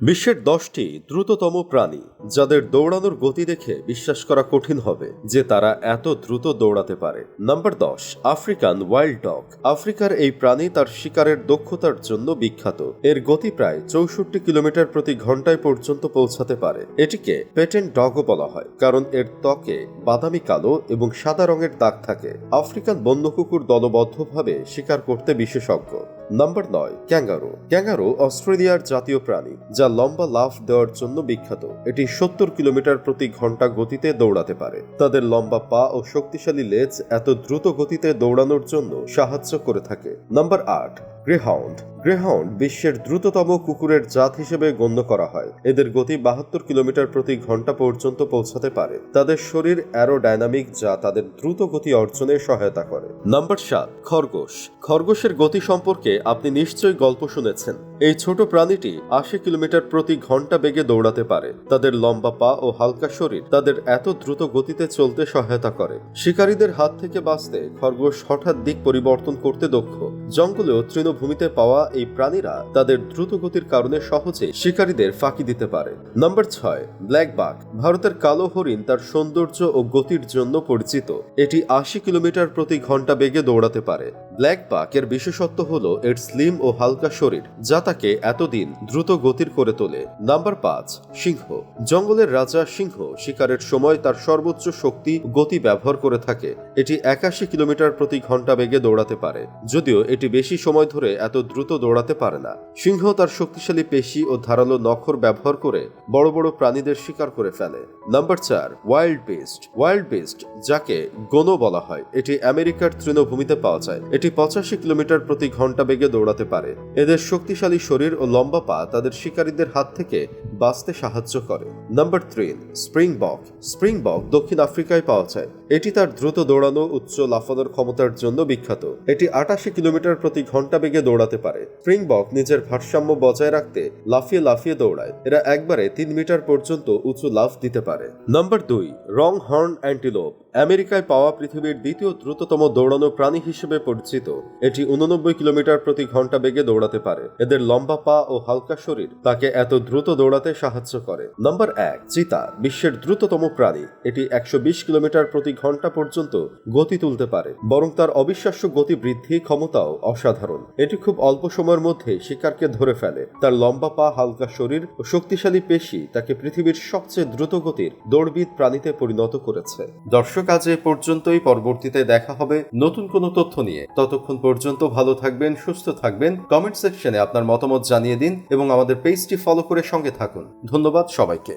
বিশ্বের দশটি দ্রুততম প্রাণী যাদের দৌড়ানোর গতি দেখে বিশ্বাস করা কঠিন হবে যে তারা এত দ্রুত দৌড়াতে পারে। নাম্বার দশ, আফ্রিকান ওয়াইল্ড ডগ। আফ্রিকার এই প্রাণী তার শিকারের দক্ষতার জন্য বিখ্যাত। এর গতি প্রায় চৌষট্টি কিলোমিটার প্রতি ঘন্টায় পর্যন্ত পৌঁছাতে পারে। এটিকে পেটেন্ট ডগও বলা হয়, কারণ এর ত্বকে বাদামি, কালো এবং সাদা রঙের দাগ থাকে। আফ্রিকান বন্য কুকুর দলবদ্ধভাবে শিকার করতে বিশেষজ্ঞ। নাম্বার নয়, ক্যাঙ্গারো। ক্যাঙ্গারো, অস্ট্রেলিয়ার জাতীয় প্রাণী, যা লম্বা লাফ দেওয়ার জন্য বিখ্যাত। এটি সত্তর কিলোমিটার প্রতি ঘণ্টা গতিতে দৌড়াতে পারে। তাদের লম্বা পা ও শক্তিশালী লেজ এত দ্রুত গতিতে দৌড়ানোর জন্য সাহায্য করে থাকে। নম্বর আট গ্রেহাউন্ড গ্রেহাউন্ড বিশ্বের দ্রুততম কুকুরের জাত হিসেবে গণ্য করা হয়। এদের গতি বাহাত্তর কিলোমিটার প্রতি ঘণ্টা পর্যন্ত পৌঁছাতে পারে। তাদের শরীর অ্যারোডাইনামিক যা তাদের দ্রুত গতি অর্জনে সহায়তা করে। নাম্বার সাত, খরগোশ। খরগোশের গতি সম্পর্কে আপনি নিশ্চয়ই গল্প শুনেছেন। এই ছোট প্রাণীটি আশি কিলোমিটার প্রতি ঘণ্টা বেগে দৌড়াতে পারে। তাদের লম্বা পা ও হালকা শরীর তাদের এত দ্রুত গতিতে চলতে সহায়তা করে। শিকারীদের হাত থেকে বাঁচতে খরগোশ হঠাৎ দিক পরিবর্তন করতে দক্ষ। জঙ্গলেও তৃণভূমিতে পাওয়া এই প্রাণীরা তাদের দ্রুত গতির কারণে সহজে শিকারীদের ফাঁকি দিতে পারে। নাম্বার ছয়, ব্ল্যাক বাঘ। ভারতের কালো হরিণ তার সৌন্দর্য ও গতির জন্য পরিচিত। এটি আশি কিলোমিটার প্রতি ঘণ্টা বেগে দৌড়াতে পারে। ব্ল্যাক বাক এর বিশেষত্ব হল এর স্লিম ও হালকা শরীর, যা তাকে এতদিন দ্রুত গতির করে তোলে। নাম্বার পাঁচ, সিংহ। জঙ্গলের রাজা সিংহ শিকারের সময় তার সর্বোচ্চ শক্তি গতি ব্যবহার করে থাকে। এটি একাশি কিলোমিটার প্রতি ঘণ্টা বেগে দৌড়াতে পারে। যদিও এটি বেশি সময় ধরে এত দ্রুত দৌড়াতে পারে না। সিংহ তার শক্তিশালী পেশি ও ধারালো নখর ব্যবহার করে বড় বড় প্রাণীদের শিকার করে ফেলে। নাম্বার চার ওয়াইল্ড বেস্ট ওয়াইল্ড বেস্ট যাকে গোনো বলা হয়, এটি আমেরিকার তৃণভূমিতে পাওয়া যায়। এটি পঁচাশি কিলোমিটার প্রতি ঘণ্টা বেগে দৌড়াতে পারে। এদের শক্তিশালী শরীর ও লম্বা পা তাদের শিকারীদের হাত থেকে বাঁচতে সাহায্য করে। Number three springbok springbok দক্ষিণ আফ্রিকায় পাওয়া যায়। এটি তার দ্রুত দৌড়ানো, উচ্চ লাফানোর ক্ষমতার জন্য বিখ্যাত। এটি আটাশি কিলোমিটার প্রতি ঘণ্টা বেগে দৌড়াতে পারে। স্প্রিং বক নিজের ভারসাম্য বজায় রাখতে লাফিয়ে লাফিয়ে দৌড়ায়। এরা একবারে তিন মিটার পর্যন্ত উঁচু লাফ দিতে পারে। নাম্বার দুই রং হর্ন অ্যান্টিলোপ। আমেরিকায় পাওয়া পৃথিবীর দ্বিতীয় দ্রুততম দৌড়ানো প্রাণী হিসেবে পরিচিত। এটি উননব্বই কিলোমিটার প্রতি ঘণ্টা বেগে দৌড়াতে পারে। এদের লম্বা পা ও হালকা শরীর তাকে এত দ্রুত দৌড়াতে সাহায্য করে। নাম্বার এক, চিতা, বিশ্বের দ্রুততম প্রাণী। এটি একশো বিশ কিলোমিটার প্রতি ঘণ্টা পর্যন্ত গতি তুলতে পারে, বরং তার অবিশ্বাস্য গতি বৃদ্ধি ক্ষমতাও অসাধারণ। এটি খুব অল্প সময়ের মধ্যে শিকারকে ধরে ফেলে। তার লম্বা পা, হালকা শরীর ও শক্তিশালী পেশি তাকে পৃথিবীর সবচেয়ে দ্রুত গতির দৌড়বিদ প্রাণীতে পরিণত করেছে। দর্শক এ পর্যন্তই পরবর্তীতে দেখা হবে নতুন কোনো তথ্য নিয়ে। ততক্ষণ পর্যন্ত ভালো থাকবেন, সুস্থ থাকবেন। কমেন্ট সেকশনে আপনার মতামত জানিয়ে দিন এবং আমাদের পেজটি ফলো করে সঙ্গে থাকুন। ধন্যবাদ সবাইকে।